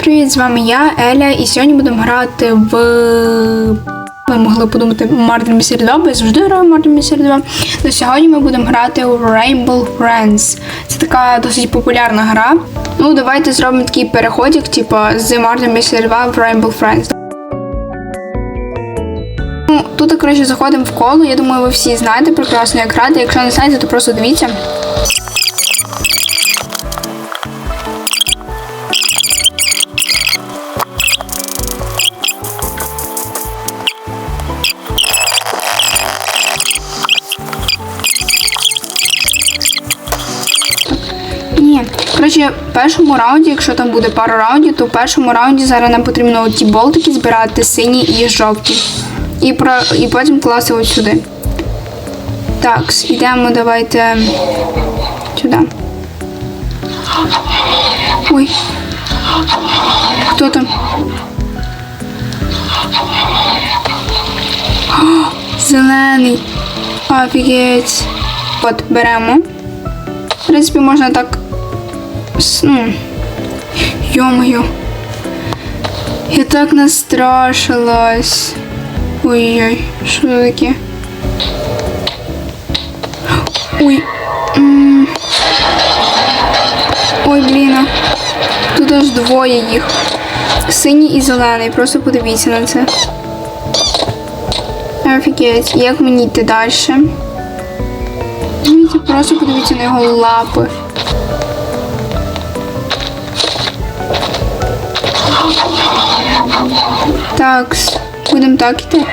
привіт! З вами я, Еля, і сьогодні будемо грати в. Ви могли подумати Murder Mystery 2, бо я завжди граю Murder Mystery 2. Но сьогодні ми будемо грати у Rainbow Friends. Це така досить популярна гра. Ну, давайте зробимо такий переходик, типу, з Murder Mystery 2 в Rainbow Friends. Ну, тут, коротше, заходимо в коло. Я думаю, ви всі знаєте прекрасно, як грати. Якщо не знаєте, то просто дивіться. Коротше, в першому раунді, якщо там буде пара раундів, то в першому раунді зараз нам потрібно ті болтики збирати сині і жовті. І, про, і потім класти ось сюди. Так, йдемо, давайте сюди. Ой. Хто там? О, зелений. Офігеть. От, беремо. В принципі, можна так. Ну. Йомою. Я так настрашилась. Ой-ой, що таке? Ой. М. Ой, блін. Тут аж двоє їх. Синій і зелений. Просто подивіться на це. Офігеть, як мені йти далі? Просто подивіться на його лапи. Так, будемо так йти.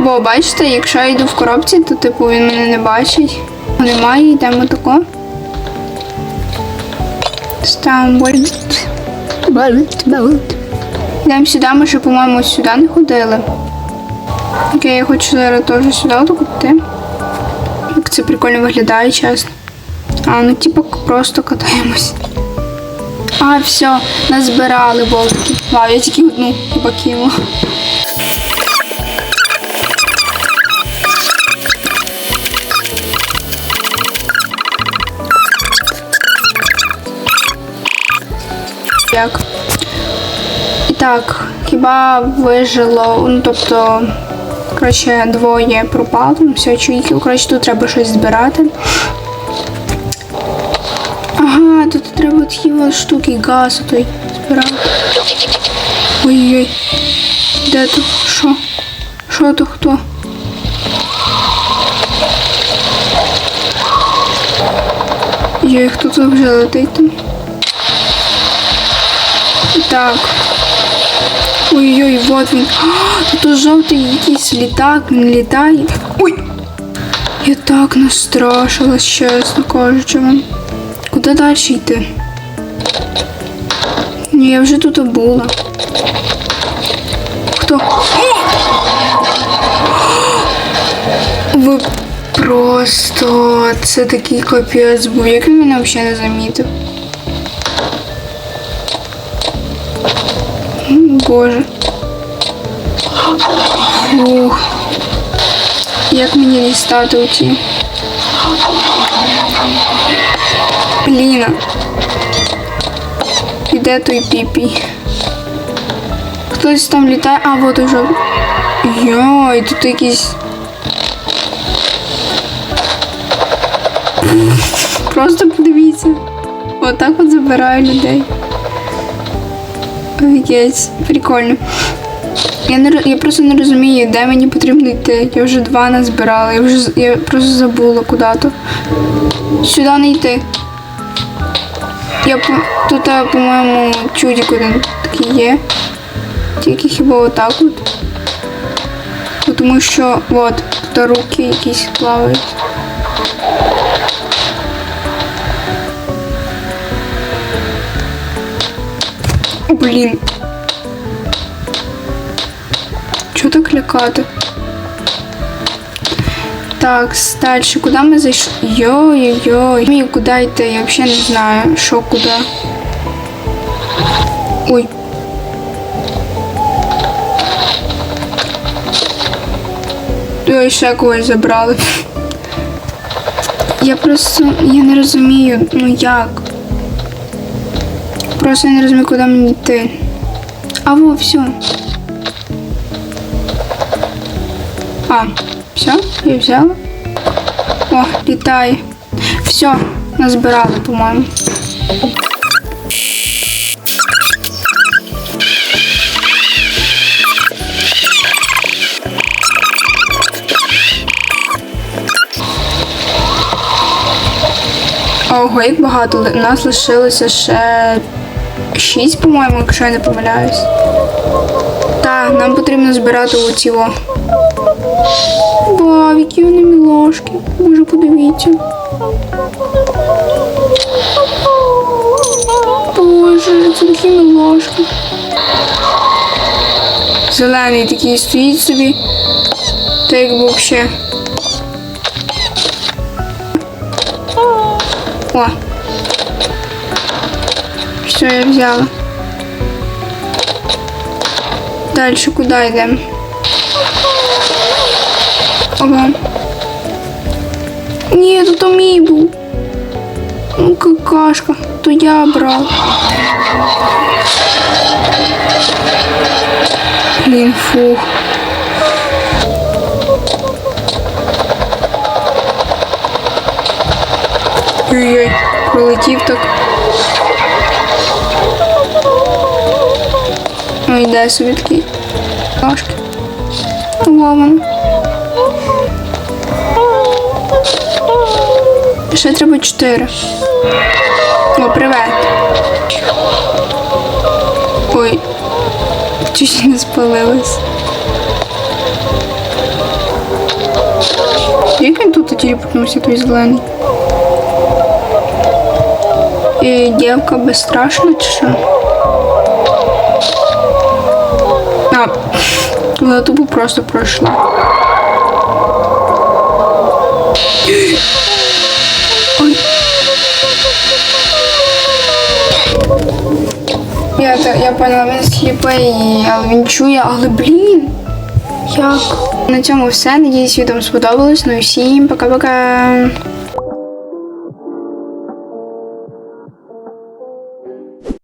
Бо бачите, якщо я йду в коробці, то типу він мене не бачить. Немає, йдемо тако. Ставимо болт. Йдемо сюди, ми ще, по-моєму, сюди не ходили. Окей, я хочу зараз теж сюди докупити. Як це прикольно виглядає, чесно. А, ну типу просто катаємось. А, все, назбирали болтики. Вау, я тільки одну хіба кинула. Як? Так, хіба вижило, ну тобто, коротше, двоє пропало, там все чуйки. Коротше, тут треба щось збирати. Тут треба такі от штуки газу той збирати. Ой-ой. Де то? Що? Що то хто? Йой, хто тут вже летить там? Так. Ой-ой, вот він. Тут жовтий якийсь літак, він літає. Ой! Я так настрашилась, чесно кажучи вам. Куди далі йти? Ні, я вже тут була. Хто? Ви просто це такий капець був. Як він мене взагалі не замітив? Боже. Фух. Як мені дістати оці? Блін. Де той піпі? Хтось там літає. А, вот уже. Йой, тут якісь. Просто подивіться. Отак от забираю людей. Офігеть, прикольно. Я не я просто не розумію, де мені потрібно йти. Я вже два назбирала, я вже я просто забула куди-то. Сюди не йти. Я тут, по-моєму, чудик один такий є. Тільки хіба отак от. Тому що от, тут руки якісь плавають. Блін. Чого так лякати? Так, далі, куди ми зайшли? Йой-йой. Мені куди йти? Я взагалі не знаю, що куди. Ой. Ой, ще когось забрали. Я просто я не розумію, ну як. Просто я не розумію, куди мені йти. А во, все. А, все, я взяла. О, літає. Все, назбирали, по-моєму. Ого, як багато. Ли- Нас лишилося ще шість, по-моєму, якщо я не помиляюсь. Так, нам потрібно збирати оці о. Вау, які вони мілошки. Боже, подивіться. Боже, це такі мілошки. Зелений такий стоїть собі. Та як був. О. Все, я взяла. Дальше куди йдемо? Ага. Ні, то мій був. Ну, какашка. То я брав. Блін, фух. Ой-ой, пролетів так. Ой, йде собі такий. Ножки. Ломан. Ще треба чотири. О, привет. Ой. Чуть не спалилась. Як він тут телепортнувся той зелений? І дівка безстрашна чи що? А, вона тупо просто пройшла. Я, та- я поняла, він сліпий, але він чує, але блін. Як? На цьому все. Надіюсь, відео сподобалось. Ну і всім пока-пока.